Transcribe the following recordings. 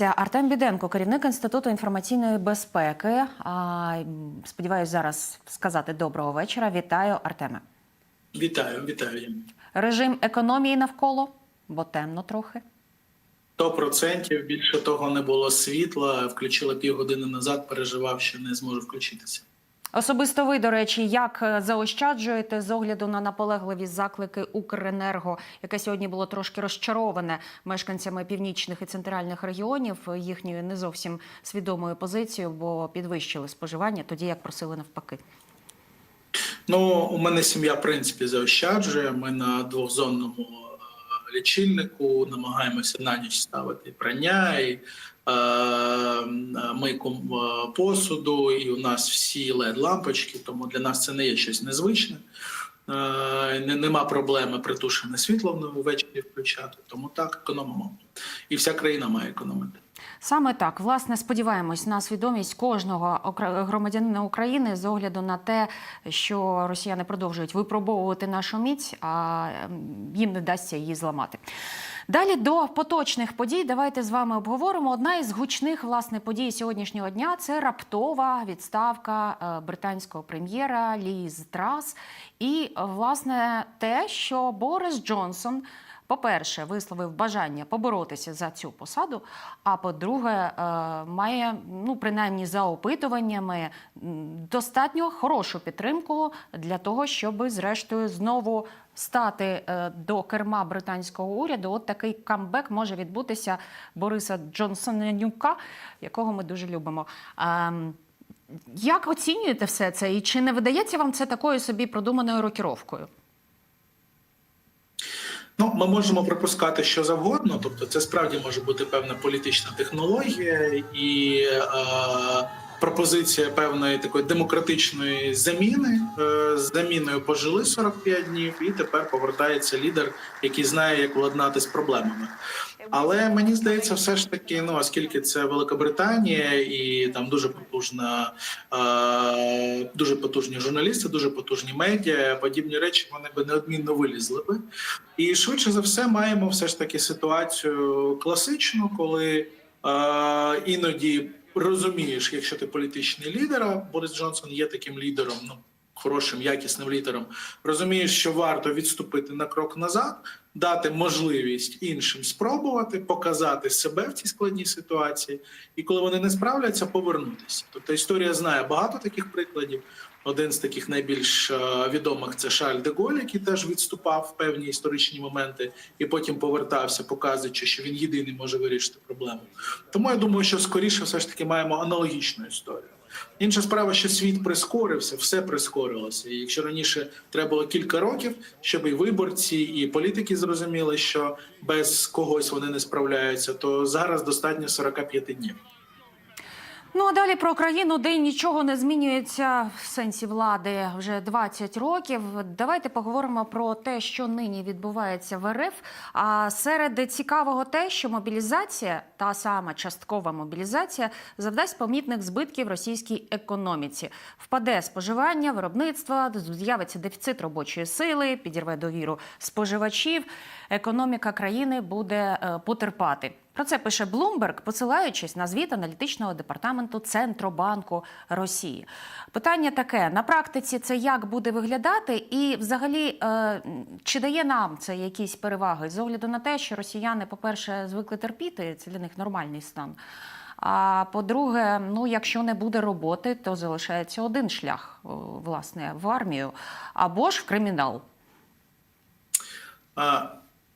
Це Артем Біденко, керівник інституту інформаційної безпеки. Сподіваюсь, зараз сказати доброго вечора. Вітаю, Артеме. Вітаю, вітаю. Режим економії навколо, бо темно трохи. 100% більше того не було світла. Включила півгодини назад, переживав, що не зможу включитися. Особисто ви, до речі, як е, заощаджуєте з огляду на наполегливі заклики Укренерго, яке сьогодні було трошки розчароване мешканцями північних і центральних регіонів е, їхньою не зовсім свідомою позицією, бо підвищили споживання, тоді як просили навпаки. Ну, у мене сім'я, в принципі, заощаджує. Ми на двохзонному е, лічильнику намагаємося на ніч ставити прання і е, мийку е, посуду, і у нас всі led лампочки, тому для нас це не є щось незвичне. Е, не- Нема проблеми притушене світло ввечері включати, тому так економимо. І вся країна має економити. Саме так, власне, сподіваємось на свідомість кожного громадянина України з огляду на те, що росіяни продовжують випробовувати нашу міць, а їм не вдасться її зламати. Далі до поточних подій. Давайте з вами обговоримо. Одна із гучних власне подій сьогоднішнього дня це раптова відставка е, британського прем'єра Ліз Трас. І власне те, що Борис Джонсон. По-перше, висловив бажання поборотися за цю посаду. А по-друге, е, має ну принаймні за опитуваннями достатньо хорошу підтримку для того, щоб зрештою знову стати е, до керма британського уряду. От такий камбек може відбутися Бориса Джонсонюка, якого ми дуже любимо. Ем, Як оцінюєте все це? І чи не видається вам це такою собі продуманою рокіровкою? Ну, ми можемо припускати що завгодно, тобто це справді може бути певна політична технологія і е, пропозиція певної такої демократичної заміни. Е, з заміною пожили 45 днів, і тепер повертається лідер, який знає, як владнати з проблемами. Але мені здається, все ж таки, ну оскільки це Великобританія і там дуже потужна, е, дуже потужні журналісти, дуже потужні медіа, подібні речі вони би неодмінно вилізли би. І швидше за все маємо все ж таки ситуацію класичну, коли е, іноді розумієш, якщо ти політичний лідер, а Борис Джонсон є таким лідером, ну хорошим, якісним лідером, розумієш, що варто відступити на крок назад, дати можливість іншим спробувати показати себе в цій складній ситуації, і коли вони не справляться, повернутися. Тобто історія знає багато таких прикладів. Один з таких найбільш е, відомих це Шарль де Голь, який теж відступав в певні історичні моменти і потім повертався, показуючи, що він єдиний може вирішити проблему. Тому я думаю, що скоріше все ж таки маємо аналогічну історію. Інша справа, що світ прискорився, все прискорилося. І якщо раніше треба було кілька років, щоб і виборці, і політики зрозуміли, що без когось вони не справляються, то зараз достатньо 45 днів. Ну а далі про країну, де нічого не змінюється в сенсі влади вже 20 років. Давайте поговоримо про те, що нині відбувається в РФ. А серед цікавого те, що мобілізація, та сама часткова мобілізація, завдасть помітних збитків російській економіці. Впаде споживання, виробництво, з'явиться дефіцит робочої сили, підірве довіру споживачів. Економіка країни буде е, потерпати. Про це пише Bloomberg, посилаючись на звіт аналітичного департаменту Центробанку Росії. Питання таке: на практиці це як буде виглядати, і взагалі е, чи дає нам це якісь переваги з огляду на те, що росіяни, по-перше, звикли терпіти, це для них нормальний стан. А по-друге, ну якщо не буде роботи, то залишається один шлях, власне, в армію або ж в кримінал.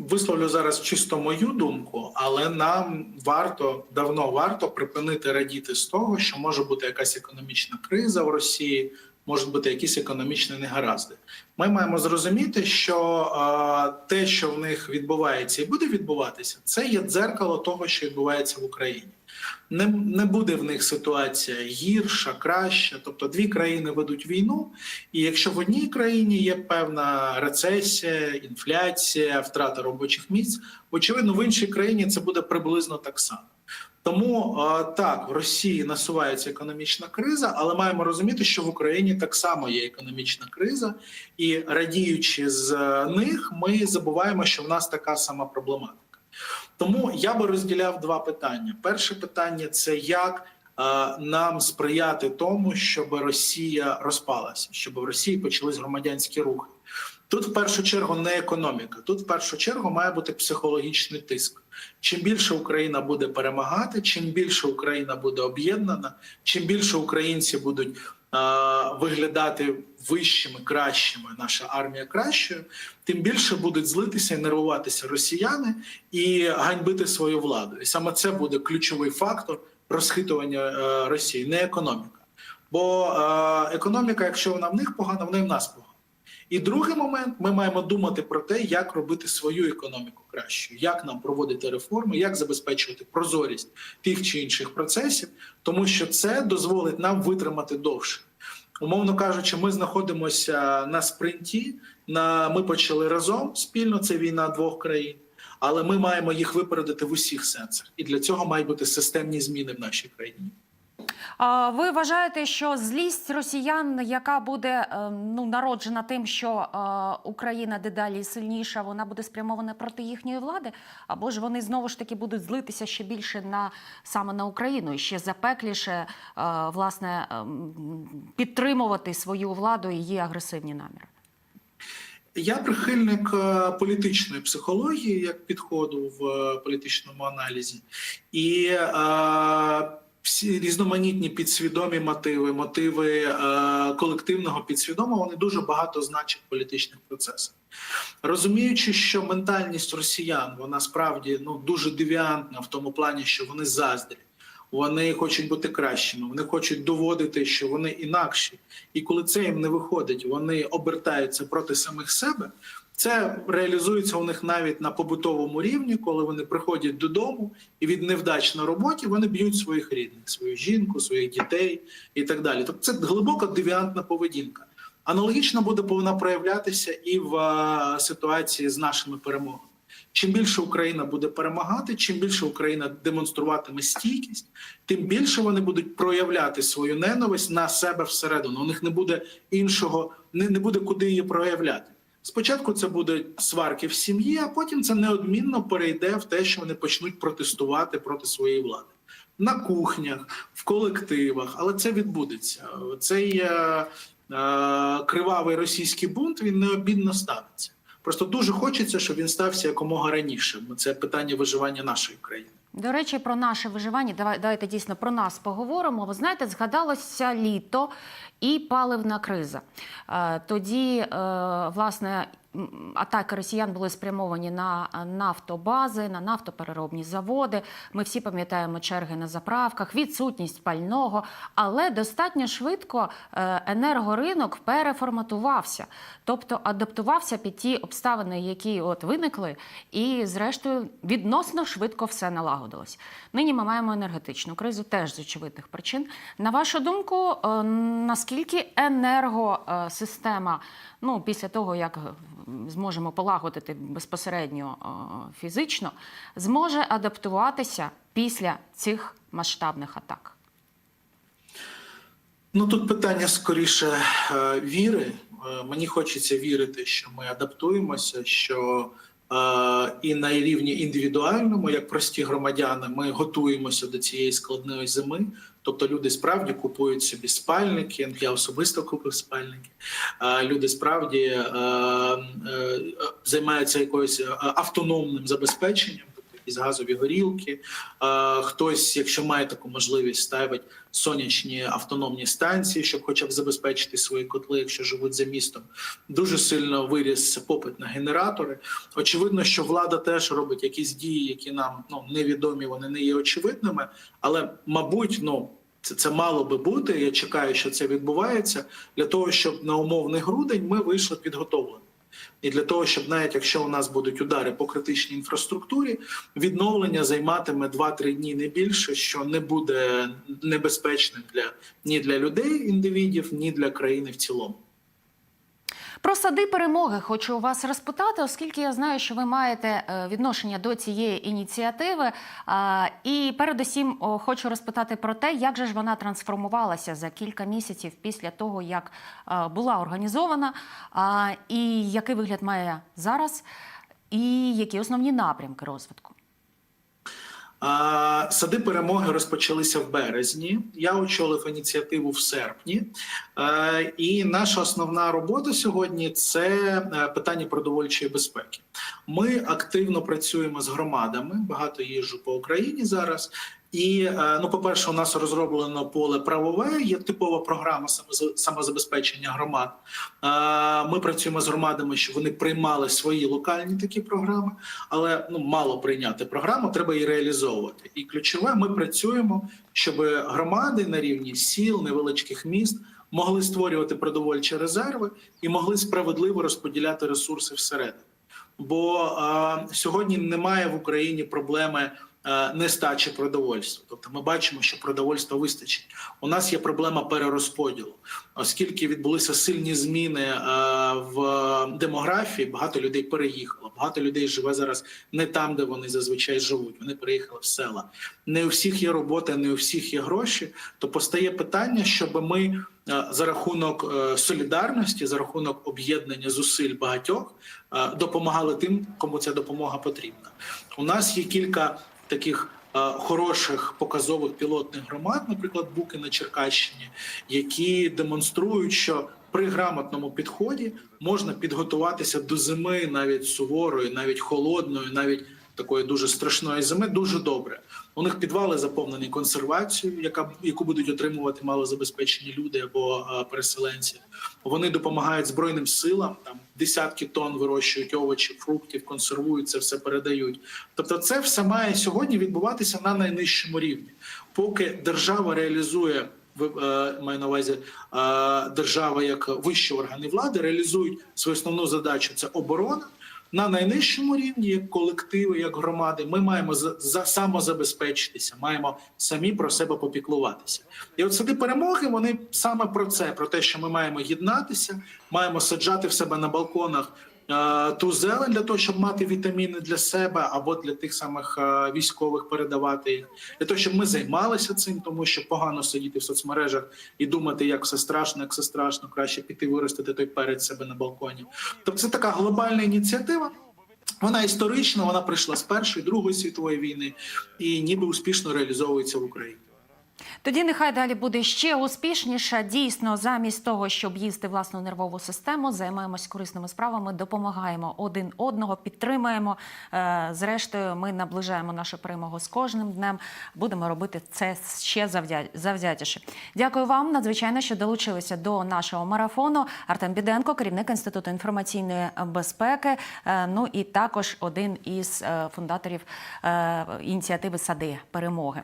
Висловлю зараз чисто мою думку, але нам варто давно варто припинити радіти з того, що може бути якась економічна криза в Росії, можуть бути якісь економічні негаразди. Ми маємо зрозуміти, що е, те, що в них відбувається і буде відбуватися, це є дзеркало того, що відбувається в Україні. Не, не буде в них ситуація гірша, краща. Тобто дві країни ведуть війну, і якщо в одній країні є певна рецесія, інфляція, втрата робочих місць, очевидно, в іншій країні це буде приблизно так само. Тому так в Росії насувається економічна криза, але маємо розуміти, що в Україні так само є економічна криза, і радіючи з е, них, ми забуваємо, що в нас така сама проблематика. Тому я би розділяв два питання. Перше питання це як е, нам сприяти тому, щоб Росія розпалася, щоб в Росії почались громадянські рухи. Тут в першу чергу не економіка. Тут в першу чергу має бути психологічний тиск. Чим більше Україна буде перемагати, чим більше Україна буде об'єднана, чим більше українці будуть е, виглядати вищими, кращими, наша армія кращою, тим більше будуть злитися і нервуватися росіяни і ганьбити свою владу. І саме це буде ключовий фактор розхитування е, Росії, не економіка. Бо е, економіка, якщо вона в них погана, вона і в нас погана. І другий момент ми маємо думати про те, як робити свою економіку кращою, як нам проводити реформи, як забезпечувати прозорість тих чи інших процесів, тому що це дозволить нам витримати довше. Умовно кажучи, ми знаходимося на спринті. На ми почали разом спільно. Це війна двох країн, але ми маємо їх випередити в усіх сенсах, і для цього мають бути системні зміни в нашій країні. Ви вважаєте, що злість росіян, яка буде е, ну народжена тим, що е, Україна дедалі сильніша, вона буде спрямована проти їхньої влади, або ж вони знову ж таки будуть злитися ще більше на саме на Україну і ще запекліше е, власне ем, підтримувати свою владу і її агресивні наміри? Я прихильник політичної психології як підходу в політичному аналізі, і е, різноманітні підсвідомі мотиви, мотиви е, колективного підсвідомого, вони дуже багато значать в політичних процесах. Розуміючи, що ментальність росіян вона справді ну дуже девіантна в тому плані, що вони заздрять. Вони хочуть бути кращими, вони хочуть доводити, що вони інакші. І коли це їм не виходить, вони обертаються проти самих себе. Це реалізується у них навіть на побутовому рівні, коли вони приходять додому і від невдач на роботі вони б'ють своїх рідних, свою жінку, своїх дітей і так далі. Тобто це глибока девіантна поведінка. Аналогічно буде повинна проявлятися і в е, ситуації з нашими перемогами. Чим більше Україна буде перемагати, чим більше Україна демонструватиме стійкість, тим більше вони будуть проявляти свою ненависть на себе всередину. У них не буде іншого, не, не буде куди її проявляти. Спочатку це будуть сварки в сім'ї, а потім це неодмінно перейде в те, що вони почнуть протестувати проти своєї влади на кухнях, в колективах. Але це відбудеться. Цей е, е, кривавий російський бунт він необмінно станеться. Просто дуже хочеться, щоб він стався якомога раніше. Це питання виживання нашої країни. До речі, про наше виживання. Давай давайте дійсно про нас поговоримо. Ви знаєте, згадалося літо і паливна криза. Е, Тоді, е, власне, атаки росіян були спрямовані на нафтобази, на нафтопереробні заводи. Ми всі пам'ятаємо черги на заправках, відсутність пального, але достатньо швидко е, енергоринок переформатувався, тобто адаптувався під ті обставини, які от виникли, і зрештою відносно швидко все налагодилось. Нині ми маємо енергетичну кризу, теж з очевидних причин. На вашу думку, е, наскільки енергосистема, ну після того як е, зможемо полагодити безпосередньо е, фізично, зможе адаптуватися після цих масштабних атак? Ну тут питання скоріше е, віри. Е, Мені хочеться вірити, що ми адаптуємося, що і на рівні індивідуальному, як прості громадяни, ми готуємося до цієї складної зими. Тобто люди справді купують собі спальники. Я особисто купив спальники. Люди справді е, займаються якоюсь автономним забезпеченням. Якісь газові горілки. Е, Хтось, якщо має таку можливість, ставить сонячні автономні станції, щоб хоча б забезпечити свої котли, якщо живуть за містом. Дуже сильно виріс попит на генератори. Очевидно, що влада теж робить якісь дії, які нам ну невідомі, вони не є очевидними, але мабуть, ну. Це, це мало би бути. Я чекаю, що це відбувається для того, щоб на умовний грудень ми вийшли підготовлені. І для того, щоб навіть якщо у нас будуть удари по критичній інфраструктурі, відновлення займатиме 2-3 дні не більше, що не буде небезпечним для ні для людей, індивідів, ні для країни в цілому. Про сади перемоги хочу вас розпитати, оскільки я знаю, що ви маєте е, відношення до цієї ініціативи. І передусім хочу розпитати про те, як же ж вона трансформувалася за кілька місяців після того, як е, була організована, і який вигляд має зараз, і які основні напрямки розвитку. Сади перемоги розпочалися в березні. Я очолив ініціативу в серпні. І наша основна робота сьогодні це е, питання продовольчої безпеки. Ми активно працюємо з громадами. Багато їжджу по Україні зараз. І е, ну, по-перше, у нас розроблено поле правове. Є типова програма самоза- самозабезпечення громад. Е, Ми працюємо з громадами, щоб вони приймали свої локальні такі програми, але ну мало прийняти програму, треба її реалізовувати. І ключове, ми працюємо, щоб громади на рівні сіл, невеличких міст могли створювати продовольчі резерви і могли справедливо розподіляти ресурси всередині. Бо е, сьогодні немає в Україні проблеми нестачі продовольства. Тобто ми бачимо, що продовольства вистачить. У нас є проблема перерозподілу, оскільки відбулися сильні зміни е, в демографії. Багато людей переїхало. Багато людей живе зараз не там, де вони зазвичай живуть. Вони переїхали в села. Не у всіх є робота, не у всіх є гроші. То постає питання, щоб ми е, за рахунок е, солідарності, за рахунок об'єднання зусиль багатьох е, допомагали тим, кому ця допомога потрібна. У нас є кілька таких. е, Хороших показових пілотних громад, наприклад, Буки на Черкащині, які демонструють, що при грамотному підході можна підготуватися до зими, навіть суворої, навіть холодної, навіть такої дуже страшної зими, дуже добре. У них підвали заповнені консервацією, яка яку будуть отримувати малозабезпечені люди або е, переселенці. Вони допомагають збройним силам. Там десятки тонн вирощують овочів, фруктів, консервують це все передають. Тобто, це все має сьогодні відбуватися на найнижчому рівні, поки держава реалізує. е, маю на увазі е, держава як вищі органи влади реалізують свою основну задачу це оборона. На найнижчому рівні, як колективи, як громади, ми маємо за, за самозабезпечитися, маємо самі про себе попіклуватися. І от сади перемоги вони саме про це: про те, що ми маємо єднатися, маємо саджати в себе на балконах ту зелень для того, щоб мати вітаміни для себе або для тих самих е, військових передавати їх, для того, щоб ми займалися цим, тому що погано сидіти в соцмережах і думати, як все страшно, як все страшно, краще піти виростити той перець себе на балконі. Тобто це така глобальна ініціатива. Вона історична, вона прийшла з першої, другої світової війни і ніби успішно реалізовується в Україні. Тоді нехай далі буде ще успішніше. Дійсно, замість того, щоб їсти власну нервову систему, займаємось корисними справами, допомагаємо один одного, підтримуємо. Е, Зрештою, ми наближаємо нашу перемогу з кожним днем. Будемо робити це ще завзятіше. Дякую вам надзвичайно, що долучилися до нашого марафону. Артем Біденко, керівник інституту інформаційної безпеки. е, Ну і також один із е, фундаторів ініціативи Сади перемоги.